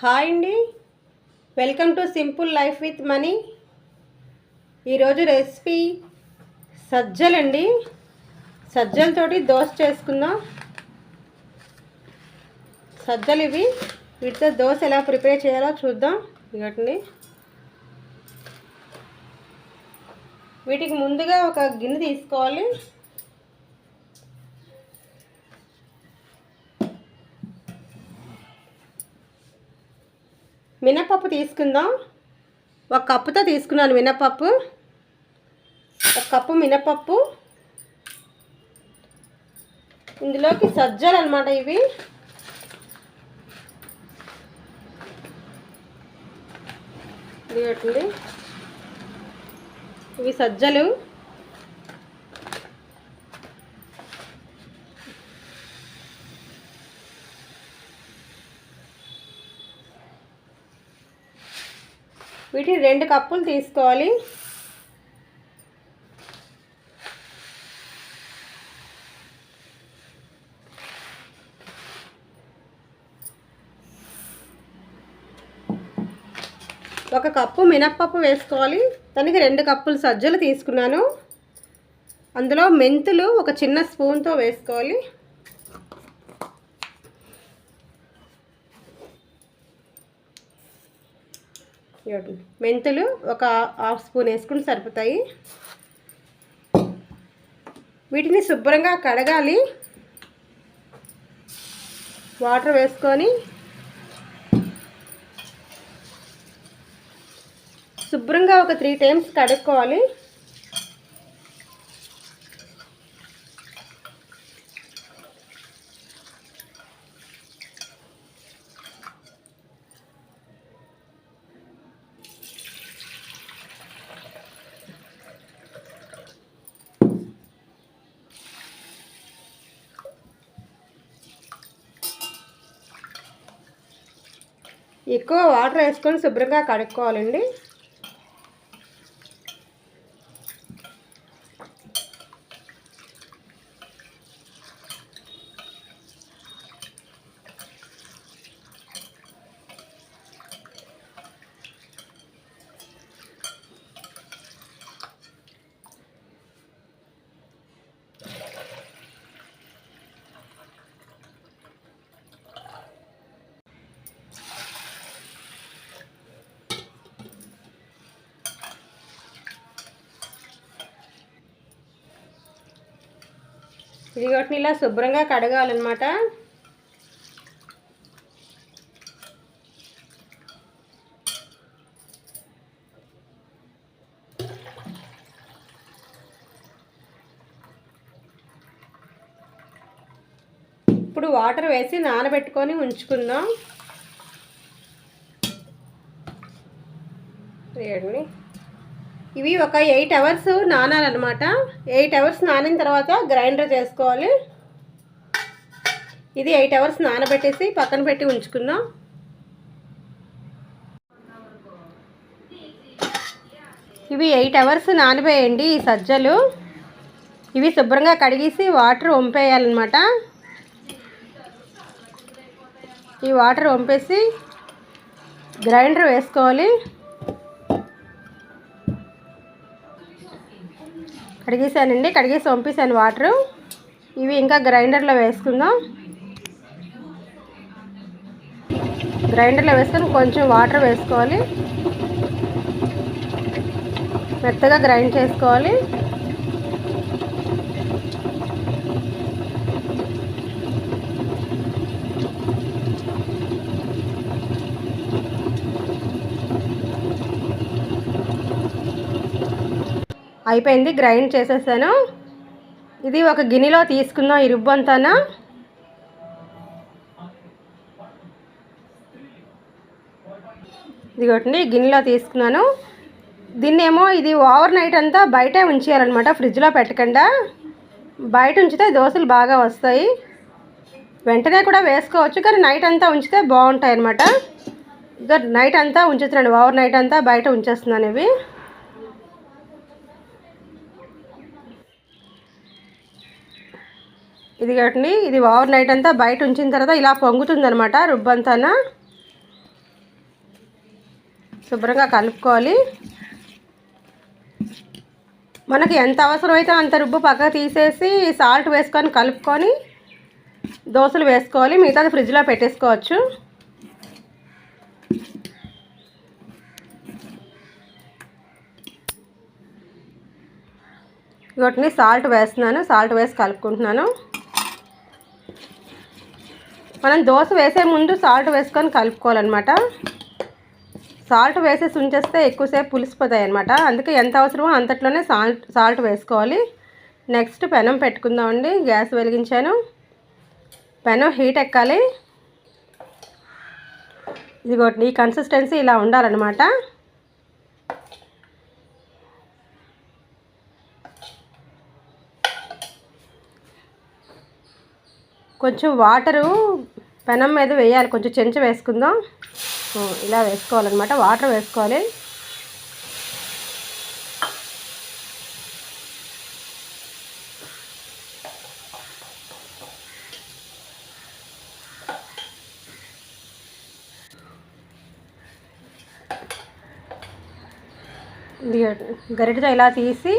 Hi అండి. Welcome to simple life with money. ఈరోజు recipe సజ్జలండి సజ్జలతోటి దోశ చేసుకుందాం. సజ్జలు ఇవి. వీటితో దోశ ఎలా ప్రిపేర్ చేయాలో చూద్దాం. ఇగటండి. వీటికి ముందుగా ఒక గిన్నె తీసుకోవాలి. మినపప్పు తీసుకుందాం. ఒక కప్పుతో తీసుకున్నాను మినపప్పు. ఒక కప్పు మినపప్పు. ఇందులోకి సజ్జలు అనమాట ఇవి ఇవి సజ్జలు. వీటిని రెండు కప్పులు తీసుకోవాలి. ఒక కప్పు మినప్పప్పు వేసుకోవాలి. దానికి రెండు కప్పులు సజ్జలు తీసుకున్నాను. అందులో మెంతులు ఒక చిన్న స్పూన్తో వేసుకోవాలి. మెంతులు ఒక హాఫ్ స్పూన్ వేసుకుని సరిపోతాయి. వీటిని శుభ్రంగా కడగాలి. వాటర్ వేసుకొని శుభ్రంగా ఒక త్రీ టైమ్స్ కడుక్కోవాలి. ఎక్కువ వాటర్ వేసుకొని శుభ్రంగా కడుక్కోవాలండి. ఇది వాటిని ఇలా శుభ్రంగా కడగాలన్నమాట. ఇప్పుడు వాటర్ వేసి నానబెట్టుకొని ఉంచుకుందాం. చూడండి ఇవి ఒక ఎయిట్ అవర్స్ నానాలన్నమాట. ఎయిట్ అవర్స్ నానిన తర్వాత గ్రైండర్ చేసుకోవాలి. ఇది ఎయిట్ అవర్స్ నానబెట్టేసి పక్కన పెట్టి ఉంచుకుందాం. ఇవి ఎయిట్ అవర్స్ నానిపోయండి ఈ సజ్జలు. ఇవి శుభ్రంగా కడిగేసి వాటర్ వంపేయాలన్నమాట. ఈ వాటర్ వంపేసి గ్రైండర్ వేసుకోవాలి. కడిగేసానండి కడిగేసి పంపేసాను వాటరు. ఇవి ఇంకా గ్రైండర్లో వేసుకుందాం. గ్రైండర్లో వేసుకొని కొంచెం వాటర్ వేసుకోవాలి. మెత్తగా గ్రైండ్ చేసుకోవాలి. అయిపోయింది గ్రైండ్ చేసేసాను. ఇది ఒక గిన్నెలో తీసుకుందాం ఇరుబ్బంతానా ఇది ఒకటి ఇదిగోటండి గిన్నెలో తీసుకున్నాను. దీన్నేమో ఇది ఓవర్ నైట్ అంతా బయటే ఉంచేయాలన్నమాట ఫ్రిడ్జ్లో పెట్టకుండా. బయట ఉంచితే దోశలు బాగా వస్తాయి. వెంటనే కూడా వేసుకోవచ్చు కానీ నైట్ అంతా ఉంచితే బాగుంటాయి అన్నమాట ఇక నైట్ అంతా ఉంచుతున్నాను ఓవర్ నైట్ అంతా బయట ఉంచేస్తున్నాను ఇవి. ఇది కట్టండి ఇది ఓవర్ నైట్ అంతా బయట ఉంచిన తర్వాత ఇలా పొంగుతుంది అనమాట రుబ్బంతాన? శుభ్రంగా కలుపుకోవాలి. మనకి ఎంత అవసరమైతే అంత రుబ్బు పక్కకు తీసేసి సాల్ట్ వేసుకొని కలుపుకొని దోశలు వేసుకోవాలి మిగతాది ఫ్రిడ్జ్లో పెట్టేసుకోవచ్చు. వీటిని సాల్ట్ వేస్తున్నాను సాల్ట్ వేసి కలుపుకుంటున్నాను. మనం దోశ వేసే ముందు సాల్ట్ వేసుకొని కలుపుకోవాలన్నమాట. సాల్ట్ వేసేసి ఉంచేస్తే ఎక్కువసేపు పులిసిపోతాయి అనమాట అందుకే ఎంత అవసరమో అంతట్లోనే సాల్ట్ సాల్ట్ వేసుకోవాలి. నెక్స్ట్ పెనం పెట్టుకుందామండి గ్యాస్ వెలిగించాను. పెనం హీట్ ఎక్కాలి. ఇదిగో ఈ కన్సిస్టెన్సీ ఇలా ఉండాలన్నమాట. కొంచెం వాటరు పెనం మీద వేయాలి. కొంచెం చెంచా వేసుకుందాం. ఇలా వేసుకోవాలన్నమాట. వాటర్ వేసుకోవాలి. గరిటతో ఇలా తీసి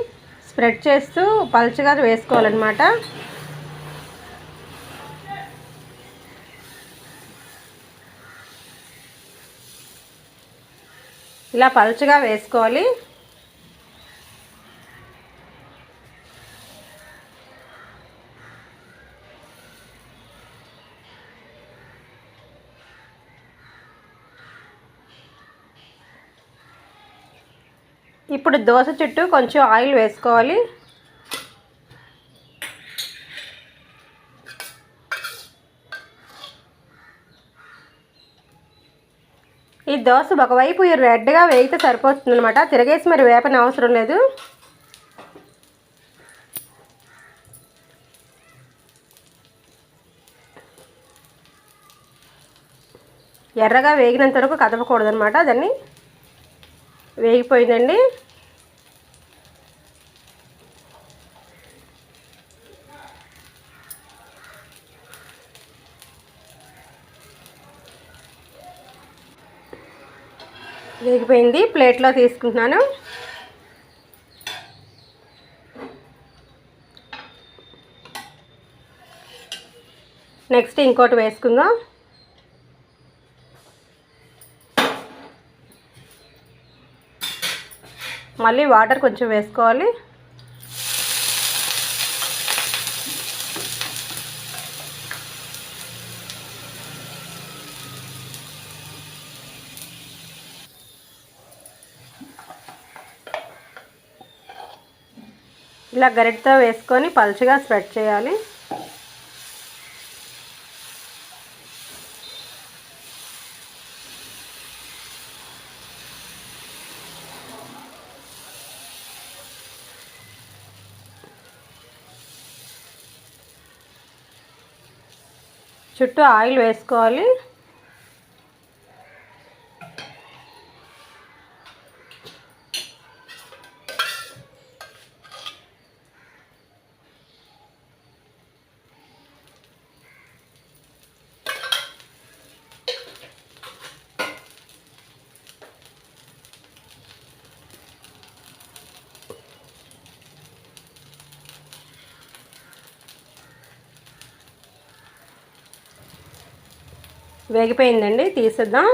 స్ప్రెడ్ చేస్తూ పలుచగా వేసుకోవాలన్నమాట. ఇలా పలుచగా వేసుకోవాలి. ఇప్పుడు దోశ చుట్టూ కొంచెం ఆయిల్ వేసుకోవాలి. దోశ ఒకవైపు రెడ్గా వేయితే సరిపోతుంది అనమాట తిరగేసి మరి వేపని అవసరం లేదు. ఎర్రగా వేగినంత వరకు కదపకూడదు అనమాట దాన్ని వేగిపోయిందండి. వేగిపోయింది. ప్లేట్లో తీసుకుంటున్నాను. నెక్స్ట్ ఇంకోటి వేసుకుందాం. మళ్ళీ వాటర్ కొంచెం వేసుకోవాలి. ఇలా గరిటతో వేసుకొని పలుచగా స్ప్రెడ్ చేయాలి. చుట్టూ ఆయిల్ వేసుకోవాలి. వేగిపోయిందండి తీసేద్దాం.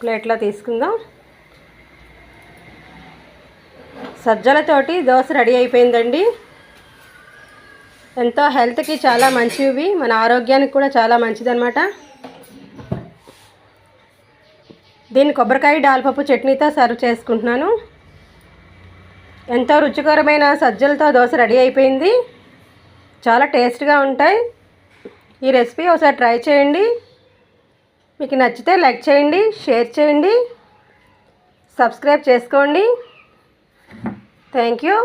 ప్లేట్లో తీసుకుందాం. సజ్జలతోటి దోశ రెడీ అయిపోయిందండి. ఎంతో హెల్త్కి చాలా మంచివి మన ఆరోగ్యానికి కూడా చాలా మంచిదన్నమాట. దీన్ని కొబ్బరికాయ డాల్పప్పు చట్నీతో సర్వ్ చేసుకుంటున్నాను. ఎంతో రుచికరమైన సజ్జలతో దోశ రెడీ అయిపోయింది. చాలా టేస్ట్గా ఉంటాయి. ఈ రెసిపీ ఒకసారి ట్రై చేయండి. మీకు నచ్చితే లైక్ చేయండి షేర్ చేయండి సబ్స్క్రైబ్ చేసుకోండి. Thank you.